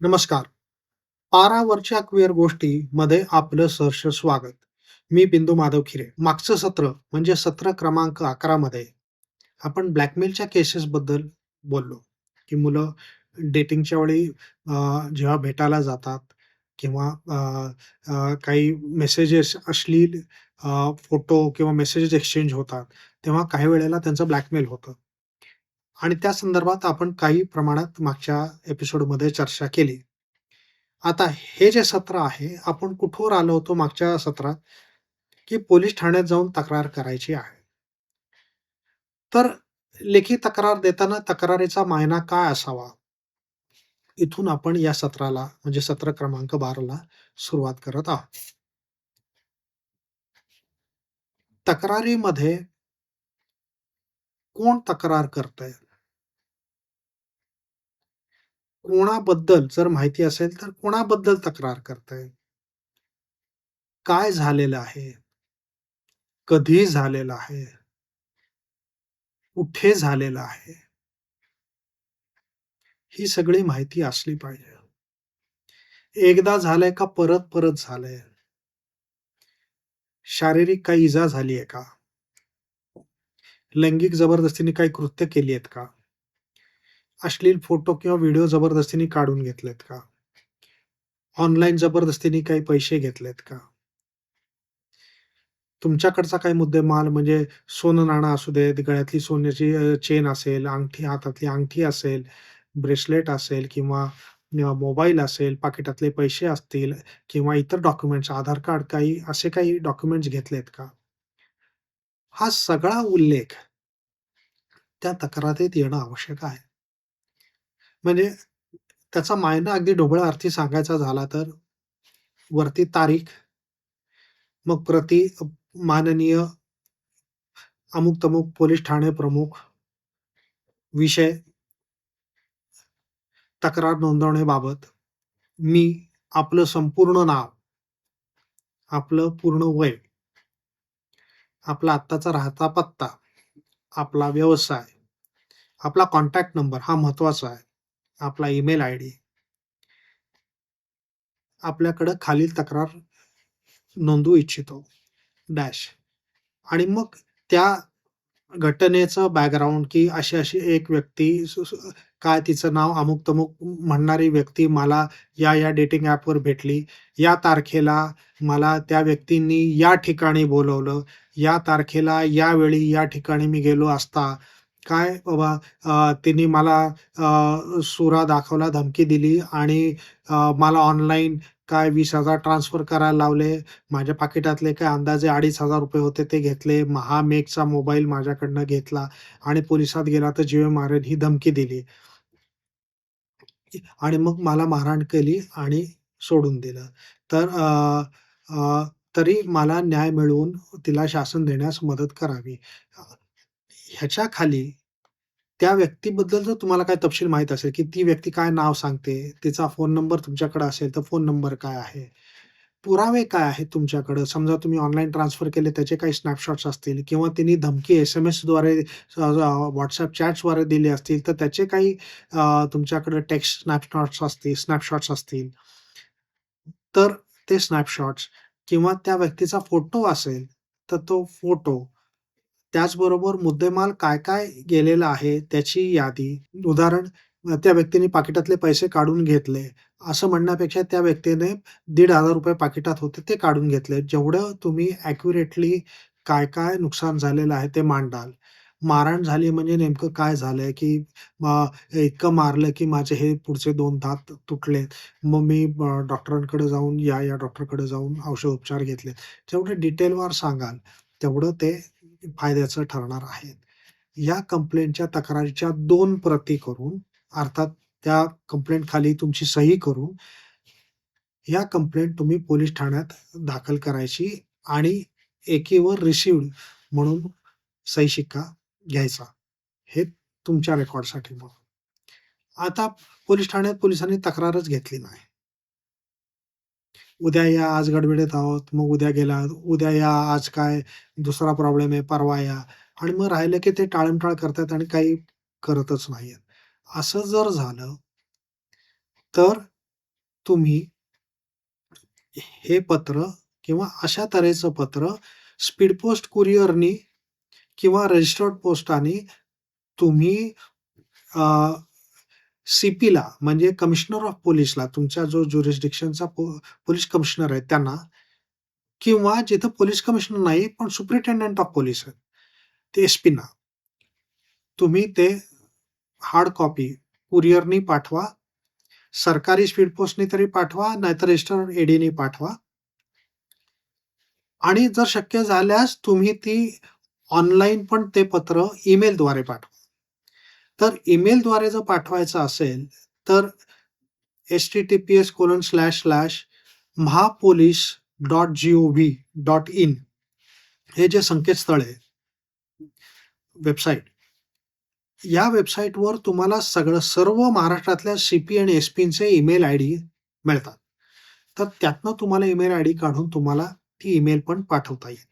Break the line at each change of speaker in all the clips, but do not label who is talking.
नमस्कार. पारावरच्या क्वेअर गोष्टी मध्ये आपलं सहर्ष स्वागत. मी बिंदू माधव खिरे. मागचं सत्र म्हणजे सत्र क्रमांक 11 मध्ये आपण ब्लॅकमेलच्या केसेस बद्दल बोललो, की मुलं डेटिंगच्या वेळी जेव्हा भेटायला जातात किंवा काही मेसेजेस अश्लील फोटो किंवा मेसेजेस एक्सचेंज होतात, तेव्हा काही वेळेला त्यांचं ब्लॅकमेल होतं. आणि त्या संदर्भात आपण काही प्रमाणात मागच्या एपिसोडमध्ये चर्चा केली. आता हे जे सत्र आहे, आपण कुठवर आलो होतो मागच्या सत्रात, की पोलीस ठाण्यात जाऊन तक्रार करायची आहे. तर लेखी तक्रार देताना तक्रारीचा मायना काय असावा? इथून आपण या सत्राला म्हणजे सत्र क्रमांक बाराला सुरुवात करत आहोत. तक्रारीमध्ये कोण तक्रार करतंय? कोणाबद्दल जर माहिती असेल, तर कोणाबद्दल तक्रार करतंय? काय झालेलं आहे? कधी झालेलं आहे? कुठे झालेलं आहे? ही सगळी माहिती असली पाहिजे. एकदा झालंय का परत-परत झालंय? शारीरिक काही इजा झाली आहे का? लैंगिक जबरदस्तीने काही कृत्य केली आहेत का? अश्लील फोटो किंवा व्हिडिओ जबरदस्तीने काढून घेतलेत का? ऑनलाईन जबरदस्तीने काही पैसे घेतलेत का? तुमच्याकडचा काही मुद्देमाल म्हणजे सोनं-नाणं असू देत, गळ्यातली सोन्याची चेन असेल, अंगठी, हातातली अंगठी असेल, ब्रेसलेट असेल किंवा मोबाईल असेल, पाकिटातले पैसे असतील किंवा इतर डॉक्युमेंट्स, आधार कार्ड काही असे काही डॉक्युमेंट्स घेतलेत का? हा सगळा उल्लेख त्या तक्रारीत येणं आवश्यक आहे. म्हणजे त्याचा मायना अगदी ढोबळा अर्थी सांगायचा झाला तर वरती तारीख, मग प्रति माननीय अमुक-तमुक पोलीस ठाणे प्रमुख, विषय तक्रार नोंदवण्याबाबत मी आपलं संपूर्ण नाव, आपलं पूर्ण वय, आपला आत्ताचा राहता पत्ता, आपला व्यवसाय, आपला कॉन्टॅक्ट नंबर हा महत्त्वाचा आहे. आपला ईमेल आयडी आपल्याकडं खालील तक्रार नोंदवू इच्छितो. डॅश आणि मग त्या घटनेचं बॅकग्राऊंड, की अशी-अशी एक व्यक्ती काय तिचं नाव अमुक-तमुक म्हणणारी व्यक्ती मला या-या डेटिंग ॲपवर भेटली. या तारखेला मला त्या व्यक्तींनी या ठिकाणी बोलावलं. या तारखेला, यावेळी या ठिकाणी मी गेलो असता काय बाबा तिने मला सुरा दाखवला, धमकी दिली आणि मला ऑनलाईन काय वीस हजार ट्रान्सफर करायला लावले. माझ्या पाकिटातले काय अंदाजे ₹2,500 होते ते घेतले. महामेकचा मोबाईल माझ्याकडनं घेतला आणि पोलिसात गेला तर जीवे मारेन ही धमकी दिली. आणि मग मला मारहाण केली आणि सोडून दिलं. तर आ, आ, तरी मला न्याय मिळवून तिला शासन देण्यास मदत करावी. ह्याच्या ह्याच्याखाली त्या व्यक्तीबद्दल जर तुम्हाला काही तपशील माहीत असेल, की ती व्यक्ती काय नाव सांगते, तिचा फोन नंबर तुमच्याकडे असेल, तर फोन नंबर काय आहे? पुरावे काय आहेत तुमच्याकडं? समजा तुम्ही ऑनलाईन ट्रान्सफर केले त्याचे काही स्नॅपशॉट्स असतील किंवा तिने धमकी एस-एम-एसद्वारे व्हॉट्सअप चॅट्सद्वारे दिले असतील, तर त्याचे काही तुमच्याकडे टेक्स्ट स्नॅपशॉट्स असतील स्नॅपशॉट्स असतील. तर ते स्नॅपशॉट्स किंवा त्या व्यक्तीचा फोटो असेल, तर तो फोटो. त्याचबरोबर मुद्देमाल काय-काय गेलेला आहे त्याची यादी. उदाहरण त्या व्यक्तीने पाकिटातले पैसे काढून घेतले, असं म्हणण्यापेक्षा त्या व्यक्तीने ₹1,500 पाकिटात होते ते काढून घेतले. जेवढं तुम्ही ॲक्युरेटली काय-काय नुकसान झालेलं आहे ते मांडाल. मारण झाली म्हणजे नेमकं काय झालंय, की इतकं मारलं, की माझे हे पुढचे दोन दात तुटलेत. मग मी डॉक्टरांकडे जाऊन या-या डॉक्टरकडे जाऊन औषध उपचार घेतले. जेवढं डिटेलवर सांगाल, तेवढं ते फायद्याचं ठरणार आहे. या कंप्लेंटच्या तक्रारीच्या दोन प्रती करून, अर्थात त्या कंप्लेंट खाली तुमची सही करून या कंप्लेंट तुम्ही पोलीस ठाण्यात दाखल करायची आणि एकीवर रिसिव्ड म्हणून सही शिक्का घ्यायचा. हे तुमच्या रेकॉर्डसाठी मग. आता पोलीस ठाण्यात पोलिसांनी तक्रारच घेतली नाही. उद्या या, आज गडबडीत आहोत, मग उद्या गेला, उद्या या, आज काय दुसरा प्रॉब्लेम आहे, परवा या आणि मग राहिलं की ते टाळमटाळ करतात आणि काही करतच नाहीयेत. असं जर झालं तर तुम्ही हे पत्र किंवा अशा तऱ्हेचं पत्र स्पीड पोस्ट कुरिअरनी किंवा रजिस्टर्ड पोस्टाने तुम्ही सीपीला म्हणजे कमिशनर ऑफ पोलिसला तुमच्या जो ज्युरिस्डिक्शनचा पो पोलीस कमिशनर आहे त्यांना किंवा जिथं पोलीस कमिशनर नाही, पण सुपरिटेंडंट ऑफ पोलीस आहेत. ते एस पीना तुम्ही ते हार्ड कॉपी कुरिअरनी पाठवा. सरकारी स्पीड पोस्टनी तरी पाठवा, नाहीतर रजिस्टर्ड एडीने पाठवा. आणि जर शक्य झाल्यास तुम्ही ती ऑनलाईन पण ते पत्र ईमेलद्वारे पाठवा. तर ईमेलद्वारे जर पाठवायचं असेल, तर एसटीटीपीएस कोलन स्लॅश स्लॅश महापोलीश dot gov dot in हे जे संकेतस्थळ आहे वेबसाईट. या वेबसाईटवर तुम्हाला सगळं सर्व महाराष्ट्रातल्या सी-पी आणि एस-पींचे ईमेल आयडी मिळतात. तर त्यातनं तुम्हाला ईमेल आयडी काढून तुम्हाला ती ईमेल पण पाठवता येईल.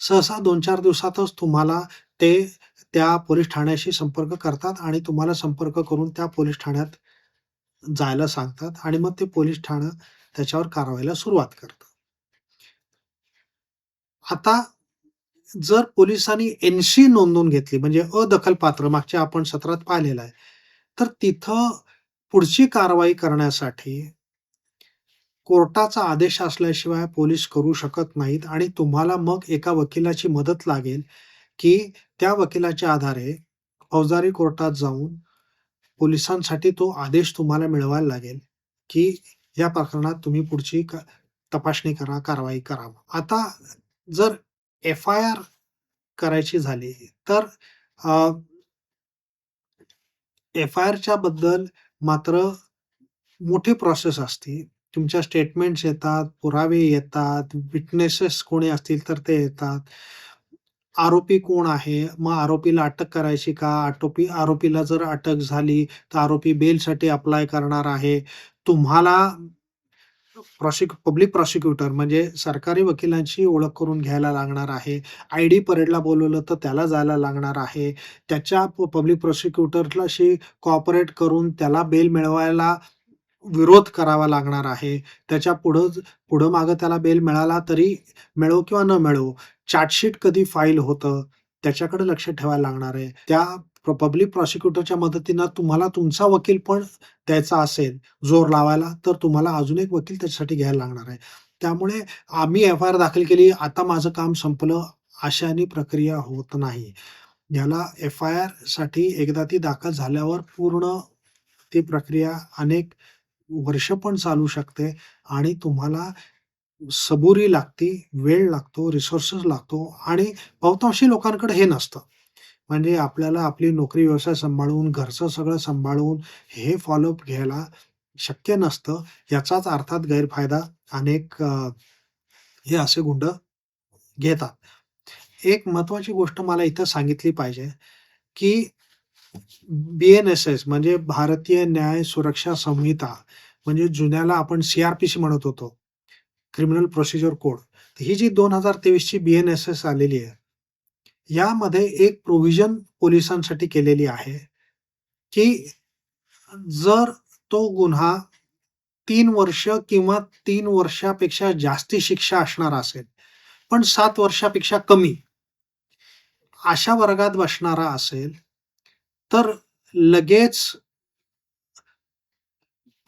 सहसा 2-4 दिवसातच तुम्हाला ते त्या पोलीस ठाण्याशी संपर्क करतात आणि तुम्हाला संपर्क करून त्या पोलीस ठाण्यात जायला सांगतात आणि मग ते पोलीस ठाणं त्याच्यावर कारवाईला सुरुवात करतात आता जर पोलिसांनी एनसी नोंदवून घेतली म्हणजे अदखल पात्र मागच्या आपण सत्रात पाहिलेलं आहे. तर तिथं पुढची कारवाई करण्यासाठी कोर्टाचा आदेश असल्याशिवाय पोलीस करू शकत नाहीत आणि तुम्हाला मग एका वकिलाची मदत लागेल, की त्या वकिलाच्या आधारे फौजदारी कोर्टात जाऊन पोलिसांसाठी तो आदेश तुम्हाला मिळवायला लागेल, की या प्रकरणात तुम्ही पुढची तपासणी करा, कारवाई करा. आता जर एफ-आय-आर करायची झाली तर एफ-आय-आरच्या बद्दल मात्र मोठी प्रोसेस असते. तुमच्या स्टेटमेंट्स येतात, पुरावे येतात, विटनेसेस कोणी असतील तर ते येतात. आरोपी कोण आहे? मग आरोपीला अटक करायची का? आटोपी आरोपीला जर अटक झाली, तर आरोपी बेलसाठी अप्लाय करणार आहे. तुम्हाला प्रॉसिक्यू पब्लिक प्रॉसिक्युटर म्हणजे सरकारी वकिलांची ओळख करून घ्यायला लागणार आहे. आय-डी परेडला बोलवलं तर त्याला जायला लागणार आहे. त्याच्या पब्लिक प्रॉसिक्युटरशी कॉपरेट करून त्याला बेल मिळवायला विरोध करावा लागणार आहे. त्याच्या पुढं पुढं मागं त्याला बेल मिळाला तरी मिळो किंवा न मिळो, चार्जशीट कधी फाईल होतं, त्याच्याकडे लक्ष ठेवायला लागणार आहे. त्या पब्लिक प्रॉसिक्युटरच्या मदतीनं तुम्हाला तुमचा वकील पण द्यायचा असेल जोर लावायला, तर तुम्हाला अजून एक वकील त्याच्यासाठी घ्यायला लागणार आहे. त्यामुळे आम्ही एफ-आय-आर दाखल केली, आता माझं काम संपलं, अशाने प्रक्रिया होत नाही. याला एफ-आय-आरसाठी एकदा ती दाखल झाल्यावर पूर्ण ती प्रक्रिया अनेक वर्ष पण चालू शकते आणि तुम्हाला सबुरी लागते, वेळ लागतो, रिसोर्सेस लागतो आणि बहुतांशी लोकांकडे हे नसतं. म्हणजे आपल्याला आपली नोकरी व्यवसाय सांभाळून, घरचं सगळं सांभाळून हे फॉलोअप घ्यायला शक्य नसतं. याचाच अर्थात गैरफायदा अनेक हे असे गुंड घेतात. एक महत्त्वाची गोष्ट मला इथं सांगितली पाहिजे, की बी-एन-एस-एस म्हणजे भारतीय न्याय सुरक्षा संहिता म्हणजे जुन्याला आपण सीआरपीसी म्हणत होतो. Criminal procedure code. ही जी 2023 ची बी-एन-एस-एस आलेली आहे. यामध्ये एक प्रोव्हिजन पोलिसांसाठी केलेली आहे, की जर तो गुन्हा तीन वर्ष किंवा तीन वर्षापेक्षा जास्ती शिक्षा असणार असेल, पण सात वर्षापेक्षा कमी अशा वर्गात बसणारा असेल, तर लगेच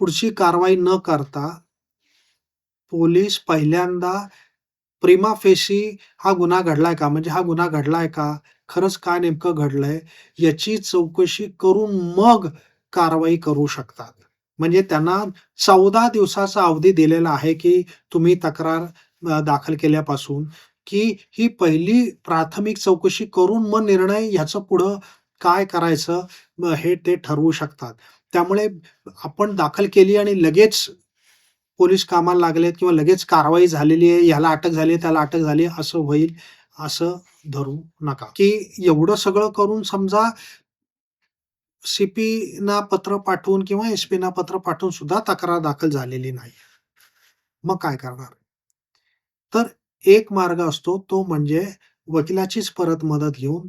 पुढची कारवाई न करता पोलीस पहिल्यांदा प्रिमा फेशी हा गुन्हा घडलाय का? म्हणजे हा गुन्हा घडलाय का? खरंच काय नेमकं घडलंय? याची चौकशी करून मग कारवाई करू शकतात. म्हणजे त्यांना 14 दिवसाचा अवधी दिलेला आहे, की तुम्ही तक्रार दाखल केल्यापासून, की ही पहिली प्राथमिक चौकशी करून मग निर्णय ह्याचं पुढं काय करायचं हे ते ठरवू शकतात. त्यामुळे आपण दाखल केली आणि लगेच पोलीस कामाला लागलेत किंवा लगेच कारवाई झालेली आहे, याला अटक झाली आहे, त्याला अटक झाली असं होईल असं धरू नका. की एवढं सगळं करून समजा सीपी ना पत्र पाठवून किंवा एस-पीना पत्र पाठवून सुद्धा तक्रार दाखल झालेली नाही. मग काय करणार? तर एक मार्ग असतो तो म्हणजे वकिलाचीच परत मदत घेऊन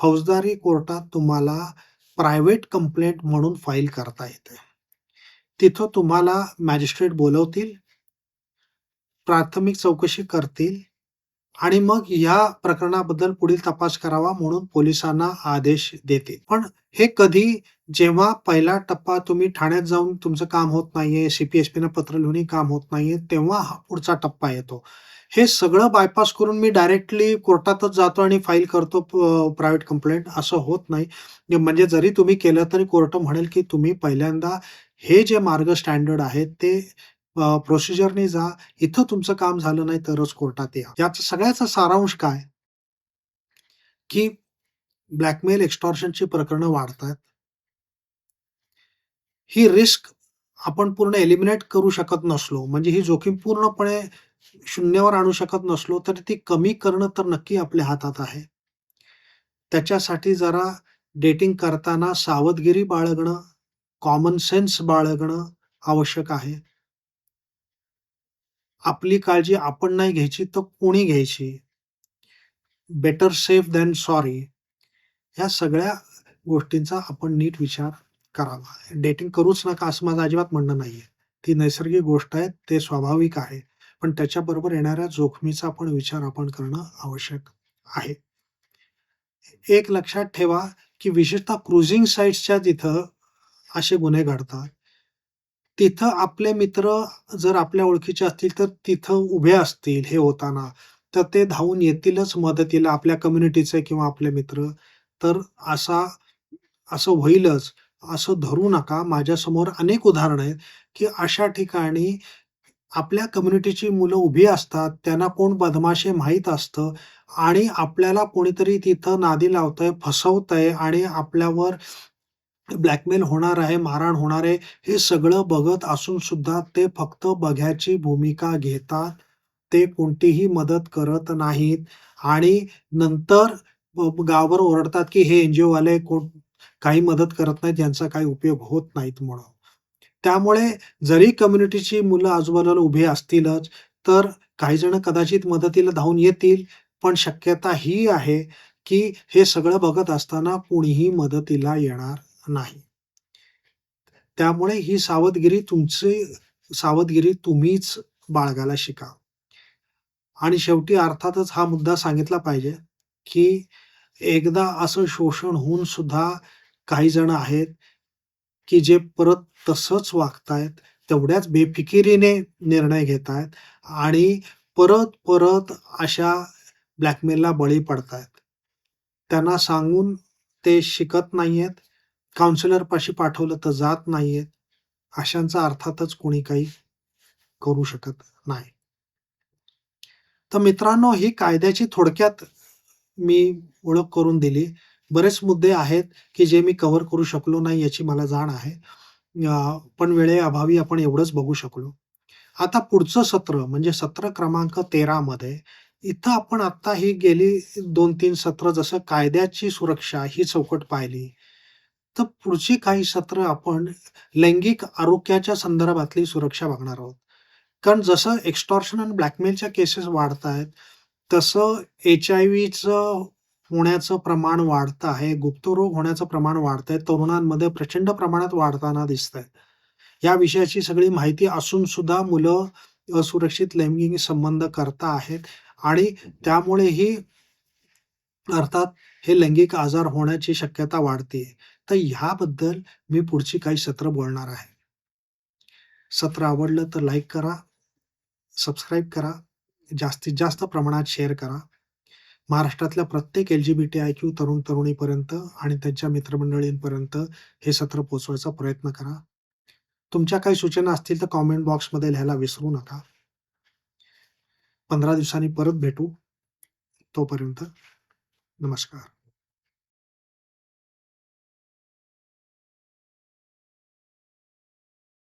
फौजदारी कोर्टात तुम्हाला प्रायव्हेट कंप्लेंट म्हणून फाईल करता येते. तिथं तुम्हाला मॅजिस्ट्रेट बोलवतील. प्राथमिक चौकशी करतील आणि मग या प्रकरणाबद्दल पुढील तपास करावा म्हणून पोलिसांना आदेश देते पण हे कधी जेव्हा पहिला टप्पा तुम्ही ठाण्यात जाऊन तुमचं काम होत नाहीये, सीपीएसपीनं पत्र लिहूनही काम होत नाहीये, तेव्हा हा पुढचा टप्पा येतो. हे सगळं बायपास करून मी डायरेक्टली कोर्टातच जातो आणि फाईल करतो प्रायव्हेट कंप्लेंट असं होत नाही. म्हणजे जरी तुम्ही केलं तरी कोर्ट म्हणेल, की तुम्ही पहिल्यांदा हे जे मार्ग स्टँडर्ड आहेत ते प्रोसिजरने जा. इथं तुमचं काम झालं नाही तरच कोर्टात या. याचा सगळ्याचा सारांश काय? की ब्लॅकमेल, एक्स्टॉर्शनची प्रकरणं वाढतायत. ही रिस्क आपण पूर्ण एलिमिनेट करू शकत नसलो, म्हणजे ही जोखीम पूर्णपणे शून्यावर आणू शकत नसलो, तर ती कमी करणं तर नक्की आपल्या हातात आहे. त्याच्यासाठी जरा डेटिंग करताना सावधगिरी बाळगणं, कॉमन सेन्स बाळगणं आवश्यक आहे. आपली काळजी आपण नाही घ्यायची, तर कोणी घ्यायची? Better safe than sorry. ह्या सगळ्या गोष्टींचा आपण नीट विचार करावा. डेटिंग करूच नका असं माझं अजिबात म्हणणं नाहीये. ती नैसर्गिक गोष्ट आहे, ते स्वाभाविक आहे. पण त्याच्याबरोबर येणाऱ्या जोखमीचा पण विचार आपण करणं आवश्यक आहे. एक लक्षात ठेवा, की विशेषतः क्रुझिंग साईट्सच्या तिथं असे गुन्हे घडतात. तिथं आपले मित्र जर आपल्या ओळखीचे असतील, तर तिथं उभे असतील हे होताना, तर ते धावून येतीलच मदतीला आपल्या कम्युनिटीचे किंवा आपले मित्र. तर असा असं होईलच असं धरू नका. माझ्यासमोर अनेक उदाहरणं आहेत, की अशा ठिकाणी आपल्या कम्युनिटीची मुलं उभी असतात. त्यांना कोण बदमाश माहीत असतं आणि आपल्याला कोणीतरी तिथं नादी लावतंय, फसवतंय आणि आपल्यावर ब्लॅकमेल होणार आहे, मारहाण होणार आहे, हे सगळं बघत असून सुद्धा ते फक्त बघ्याची भूमिका घेतात. ते कोणतीही मदत करत नाहीत आणि नंतर गावावर ओरडतात, की हे एनजीओ वाले कोण काही मदत करत नाहीत, यांचा काही उपयोग होत नाहीत म्हणून. त्यामुळे जरी कम्युनिटीची मुलं आजूबाजूला उभी असतीलच, तर काही जण कदाचित मदतीला धावून येतील, पण शक्यता ही आहे, की हे सगळं बघत असताना कुणीही मदतीला येणार नाही. त्यामुळे ही सावधगिरी तुमची सावधगिरी तुम्हीच बाळगायला शिका. आणि शेवटी अर्थातच हा मुद्दा सांगितला पाहिजे, की एकदा असं शोषण होऊन सुद्धा काही जण आहेत, की जे परत तसंच वागतायत, तेवढ्याच बेफिकिरीने निर्णय घेतायत आणि परत-परत अशा ब्लॅकमेलला बळी पडतायत. त्यांना सांगून ते शिकत नाहीयेत. काउन्सिलरपाशी पाठवलं तर जात नाहीयेत. अशांचा अर्थातच कोणी काही करू शकत नाही. तर मित्रांनो, ही कायद्याची थोडक्यात मी ओळख करून दिली. बरेच मुद्दे आहेत, की जे मी कव्हर करू शकलो नाही याची मला जाण आहे. पण वेळेअभावी आपण एवढंच बघू शकलो. आता पुढचं सत्र म्हणजे सत्र क्रमांक 13 मध्ये इथं आपण आता ही गेली 2-3 सत्र जसं कायद्याची सुरक्षा ही चौकट पाहिली. तर पुढची काही सत्र आपण लैंगिक आरोग्याच्या संदर्भातली सुरक्षा बघणार आहोत. कारण जसं एक्स्टॉर्शन आणि ब्लॅकमेलच्या केसेस वाढतायत, तसं एच-आय-व्हीचं होण्याचं प्रमाण वाढतं आहे. गुप्तरोग होण्याचं प्रमाण वाढत आहे तरुणांमध्ये प्रचंड प्रमाणात वाढताना दिसतंय. या विषयाची सगळी माहिती असून सुद्धा मुलं असुरक्षित लैंगिक संबंध करता आहेत आणि त्यामुळेही अर्थात हे लैंगिक आजार होण्याची शक्यता वाढते तर ह्याबद्दल मी पुढची काही सत्र बोलणार आहे. सत्र आवडलं तर लाईक करा, सबस्क्राईब करा, जास्तीत जास्त प्रमाणात शेअर करा. महाराष्ट्रातल्या प्रत्येक एल-जी-बी-टी-आय-क्यू तरुण-तरुणीपर्यंत आणि त्यांच्या मित्रमंडळींपर्यंत हे सत्र पोचवायचा प्रयत्न करा. तुमच्या काही सूचना असतील तर कॉमेंट बॉक्समध्ये लिहायला विसरू नका. 15 दिवसांनी परत भेटू. तोपर्यंत नमस्कार.